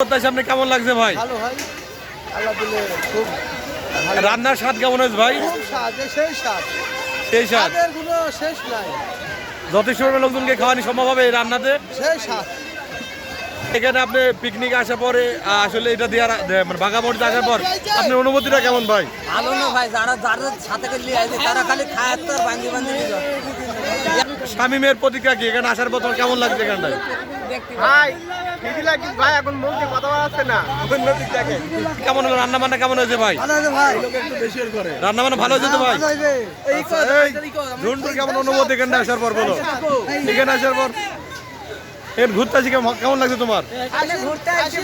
সামনে কেমন লাগছে ভাই? ভালো ভাই। আল্লাহ দিলে খুব রান্নার স্বাদ কেমন হয়েছে ভাই? স্বাদ সেই স্বাদ। সেই স্বাদ। কোনো শেষ নাই। যথেষ্ট লোকজনকে খাওয়ানি সম্ভব হবে এই রান্নাতে? সেই স্বাদ। এখানে আপনি পিকনিক আসার পরে আসলে এটা দেওয়ার দে- মানে বাঘামড়িতে আসার পর আপনার অনুভূতিটা কেমন ভাই? ভালো না ভাই যারা যারা সাথে করে নিয়ে আসবে তারা খালি খায় আর যাবে। শামিমের প্রতিক্রিয়া কি? এখানে আসার পর কেমন লাগছে এখানটায়? ভাই ভাই এখন মুখে কথা থেকে। কেমন হলো? রান্না বান্না কেমন হয়েছে ভাই? আছে ভাই। লোকে একটু বেশি করে। রান্না বান্না ভালো হয়েছে তো ভাই? ঝুন্টুর কেমন অনুভূতি এখানে আসার পর বলো? এখানে আসার পর। এর ঘুরতে আসি কেমন কেমন লাগছে তোমার?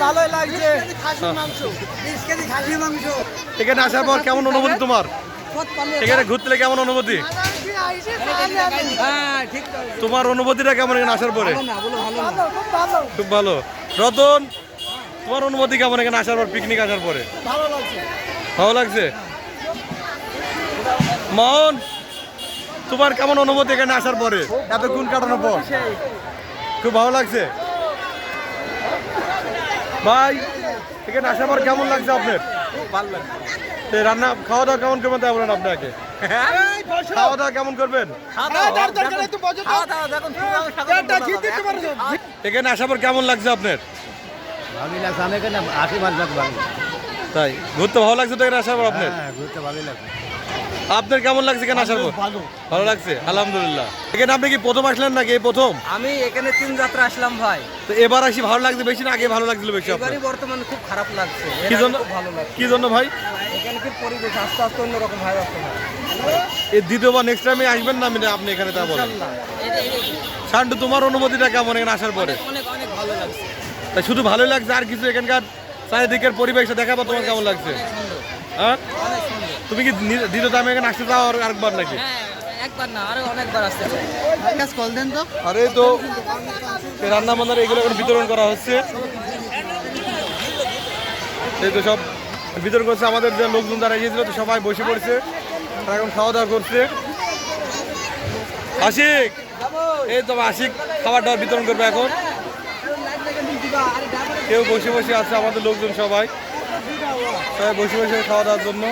ভালোই লাগছে। মাংস। এখানে আসার পর কেমন অনুভূতি তোমার? এখানে ঘুরতে কেমন অনুভূতি? হ্যাঁ। তোমার অনুভূতিটা কেমন এখানে আসার পরে? ভালো না বলো ভালো না। ভালো খুব ভালো। রতন তোমার অনুভূতি কেমন এখানে আসার পর পিকনিক আসার পরে? ভালো লাগছে। মোহন তোমার কেমন অনুভূতি এখানে আসার পরে? এতক্ষণ কাটানোর পর। খুব ভালো লাগছে? ভাই এখানে আসার পর কেমন লাগছে আপনার? রান্না খাওয়া দাওয়া কেমন কেমন তাই বলেন আপনাকে? খাওয়া দাওয়া কেমন করবেন? দেখুন সুরাও সাগর এখানে আসার পর কেমন লাগছে আপনার? ভালোই লাগছে আমি এখানে আসি ভালো লাগছে। ভালো তাই ঘুরতে ভালো লাগছে তো এখানে আসার পর আপনার? হ্যাঁ ঘুরতে ভালোই লাগছে। আপনার কেমন লাগছে এখানে আসার পর? ভালো। ভালো লাগছে? আলহামদুলিল্লাহ। এখানে আপনি কি প্রথম আসলেন নাকি এই প্রথম? আমি এখানে তিন যাত্রা আসলাম ভাই। তো এবার আসি ভালো লাগছে বেশি না আগে ভালো লাগছিল বেশি আপনার? বর্তমানে খুব খারাপ লাগছে। কি জন্য ভালো লাগছে। কি জন্য ভাই? এখানে কি পরিবেশ আস্তে আস্তে অন্যরকম হয় আসতে হয় এই দ্বিতীয়বার নেক্সট টাইমে আসবেন না আমি আপনি এখানে তা বলেন? শান্টু তোমার অনুভূতিটা কেমন এখানে আসার পরে? অনেক অনেক ভালো লাগছে। তাই শুধু ভালোই লাগছে আর কিছু এখানকার চারিদিকের পরিবেশটা দেখাবো তোমার কেমন লাগছে? হ্যাঁ? তুমি কি দ্বিতীয় টাইমে এখানে আসতে চাও আর আরেকবার নাকি? হ্যাঁ একবার না আরও অনেকবার আসতে চাই। কল দেন তো। আরে তো এই রান্না বান্নার এগুলো এখন বিতরণ করা হচ্ছে। এই তো সব বিতরণ করছে আমাদের যে লোকজন যারা গিয়েছিল তো সবাই বসে পড়ছে। তারা এখন খাওয়া দাওয়া করছে। আশিক! এই তো আশিক খাবার দাবার বিতরণ করবে এখন। কেউ বসে বসে আছে আমাদের লোকজন সবাই। সবাই বসে বসে খাওয়া দাওয়ার জন্য।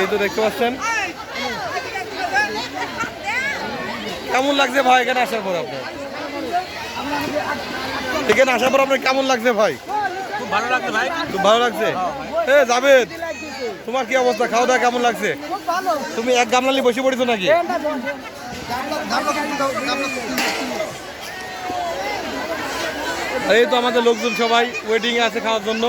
এই তো দেখতে পাচ্ছেন। কেমন লাগছে ভাই এখানে আসার পর আপনার? এখানে আসার পর আপনার কেমন লাগছে ভাই? খুব ভালো লাগছে ভাই। এ জাবেদ তোমার কি অবস্থা? খাওয়া দাওয়া কেমন লাগছে? তুমি এক গামলালি বসে পড়েছো নাকি? এই তো আমাদের লোকজন সবাই ওয়েটিং এ আছে খাওয়ার জন্য।